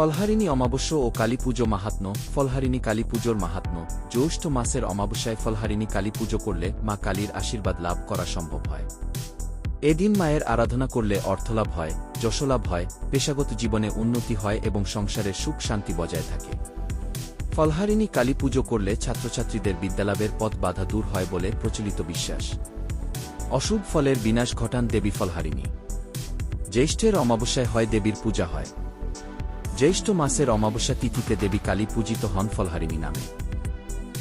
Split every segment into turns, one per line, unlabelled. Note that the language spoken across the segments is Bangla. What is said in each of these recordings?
ফলহারিণী অমাবস্য ও কালী পুজো মাহাত্ম্য ফলহারিণী কালী পুজোর মাহাত্ম্য জ্যৈষ্ঠ মাসের অমাবস্যায় ফলহারিণী কালী পুজো করলে মা কালীর আশীর্বাদ লাভ করা সম্ভব হয়। এদিন মায়ের আরাধনা করলে অর্থলাভ হয়, যশলাভ হয়, পেশাগত জীবনে উন্নতি হয় এবং সংসারে সুখ শান্তি বজায় থাকে। ফলহারিণী কালী পুজো করলে ছাত্রছাত্রীদের বিদ্যালাভের পথ বাধা দূর হয় বলে প্রচলিত বিশ্বাস। অশুভ ফলের বিনাশ ঘটান দেবী ফলহারিণী। জ্যৈষ্ঠের অমাবস্যায় হয় দেবীর পূজা হয়। জ্যৈষ্ঠ মাসের অমাবস্যা তিথিতে দেবী কালী পূজিত হন ফলহারিণী নামে।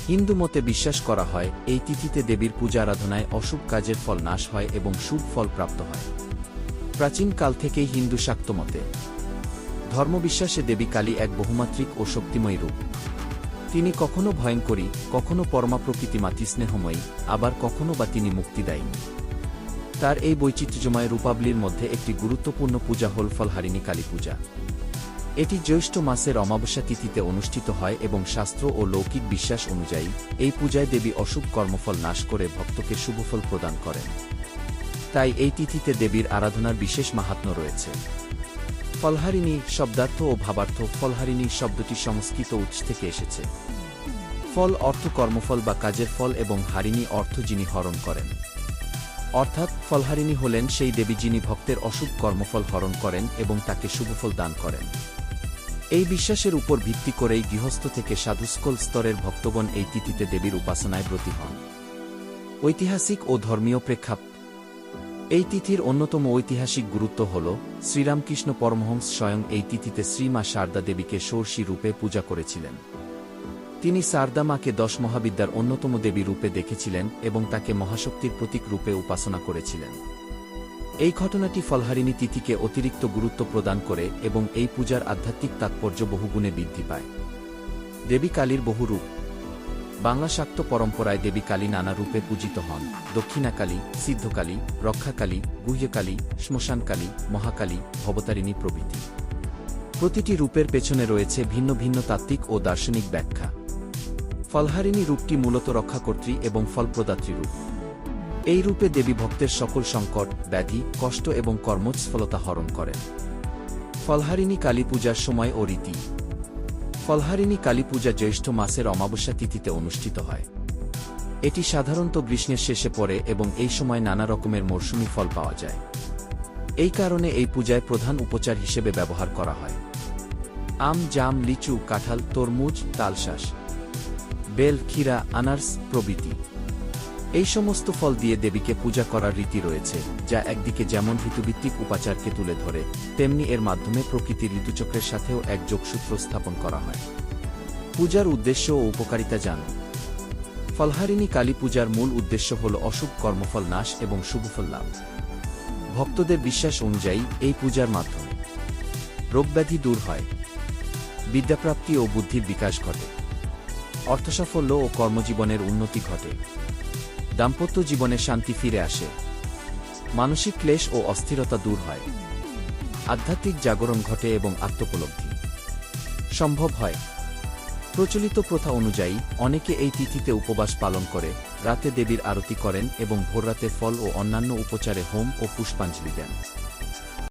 হিন্দু মতে বিশ্বাস করা হয়, এই তিথিতে দেবীর পূজা আরাধনায় অশুভ কাজের ফল নাশ হয় এবং শুভ ফল প্রাপ্ত হয়। প্রাচীনকাল থেকেই হিন্দু শাক্ত মতে। ধর্মবিশ্বাসে দেবী কালী এক বহুমাত্রিক ও শক্তিময়ী রূপ। তিনি কখনো ভয়ঙ্করী, কখনো পরমা প্রকৃতি মাতি স্নেহময়ী, আবার কখনো বা তিনি মুক্তিদায়ী তার এই বৈচিত্র্যময় রূপাবলীর মধ্যে একটি গুরুত্বপূর্ণ পূজা হল ফলহারিণী কালী পূজা। এটি জ্যৈষ্ঠ মাসের অমাবস্যা তিথিতে অনুষ্ঠিত হয় এবং শাস্ত্র ও লৌকিক বিশ্বাস অনুযায়ী এই পূজায় দেবী অশুভ কর্মফল নাশ করে ভক্তকে শুভফল প্রদান করেন। তাই এই তিথিতে দেবীর আরাধনার বিশেষ মাহাত্ম্য রয়েছে। ফলহারিণী শব্দার্থ ও ভাবার্থ ফলহারিণী শব্দটি সংস্কৃত উৎস থেকে এসেছে। ফল অর্থ কর্মফল বা কাজের ফল এবং হারিণী অর্থ যিনি হরণ করেন। অর্থাৎ ফলহারিণী হলেন সেই দেবী যিনি ভক্তের অশুভ কর্মফল হরণ করেন এবং তাকে শুভফল দান করেন। এই বিশ্বাসের উপর ভিত্তি করেই গৃহস্থ থেকে সাধুস্কল স্তরের ভক্তগণ এই তিথিতে দেবীর উপাসনায় ব্রতী হন। ঐতিহাসিক ও ধর্মীয় প্রেক্ষাপ। এই তিথির অন্যতম ঐতিহাসিক গুরুত্ব হল, শ্রীরামকৃষ্ণ পরমহংস স্বয়ং এই তিথিতে শ্রীমা সারদা দেবীকে ষোড়শী রূপে পূজা করেছিলেন। তিনি শারদা মাকে দশ মহাবিদ্যার অন্যতম দেবী রূপে দেখেছিলেন এবং তাকে মহাশক্তির প্রতীক রূপে উপাসনা করেছিলেন। এই ঘটনাটি ফলহারিণী তিথিকে অতিরিক্ত গুরুত্ব প্রদান করে এবং এই পূজার আধ্যাত্মিক তাৎপর্য বহুগুণে বৃদ্ধি পায়। দেবী কালীর বহু রূপ। বাংলা শাক্ত পরম্পরায় দেবী কালী নানা রূপে পূজিত হন। দক্ষিণাকালী সিদ্ধকালী রক্ষাকালী গুহ্যকালী শ্মশানকালী মহাকালী, ভবতারিণী প্রভৃতি। প্রতিটি রূপের পেছনে রয়েছে ভিন্ন ভিন্ন তাত্ত্বিক ও দার্শনিক ব্যাখ্যা। ফলহারিণী রূপটি মূলত রক্ষাকর্ত্রী এবং ফলপ্রদাত্রী রূপ। এই রূপে দেবী ভক্তের সকল সংকট, ব্যাধি, কষ্ট এবং কর্মস্ফলতা হরণ করেন। ফলহারিণী কালী পূজার সময় ও রীতি। ফলহারিণী কালী পূজা জ্যৈষ্ঠ মাসের অমাবস্যা তিথিতে অনুষ্ঠিত হয়। এটি সাধারণত গ্রীষ্মের শেষে পড়ে এবং এই সময় নানা রকমের মরশুমি ফল পাওয়া যায়। এই কারণে এই পূজায় প্রধান উপচার হিসেবে ব্যবহার করা হয়। আম, জাম, লিচু, কাঁঠাল, তরমুজ, তালশাস, বেল, ক্ষীরা, আনার্স প্রভৃতি। এই সমস্ত ফল দিয়ে দেবীকে পূজা করার রীতি রয়েছে, যা একদিকে যেমন ঋতুভিত্তিক উপাচারকে তুলে ধরে, তেমনি এর মাধ্যমে প্রকৃতির ঋতুচক্রের সাথেও এক যোগসূত্র স্থাপন করা হয়। পূজার উদ্দেশ্য ও উপকারিতা জান ফলহারিণী কালী পূজার মূল উদ্দেশ্য হল অশুভ কর্মফল নাশ এবং শুভফল লাভ। ভক্তদের বিশ্বাস অনুযায়ী এই পূজার মাধ্যমে রোগব্যাধি দূর হয়, বিদ্যাপ্রাপ্তি ও বুদ্ধির বিকাশ ঘটে, অর্থসাফল্য ও কর্মজীবনের উন্নতি ঘটে। দাম্পত্য জীবনে শান্তি ফিরে আসে। মানসিক ক্লেশ ও অস্থিরতা দূর হয়। আধ্যাত্মিক জাগরণ ঘটে এবং আত্মোপলব্ধি। সম্ভব হয়। প্রচলিত প্রথা অনুযায়ী, অনেকে এই তিথিতে উপবাস পালন করে, রাতে দেবীর আরতি করেন এবং ভোররাতে ফল ও অন্যান্য উপচারে হোম ও পুষ্পাঞ্জলি দেন।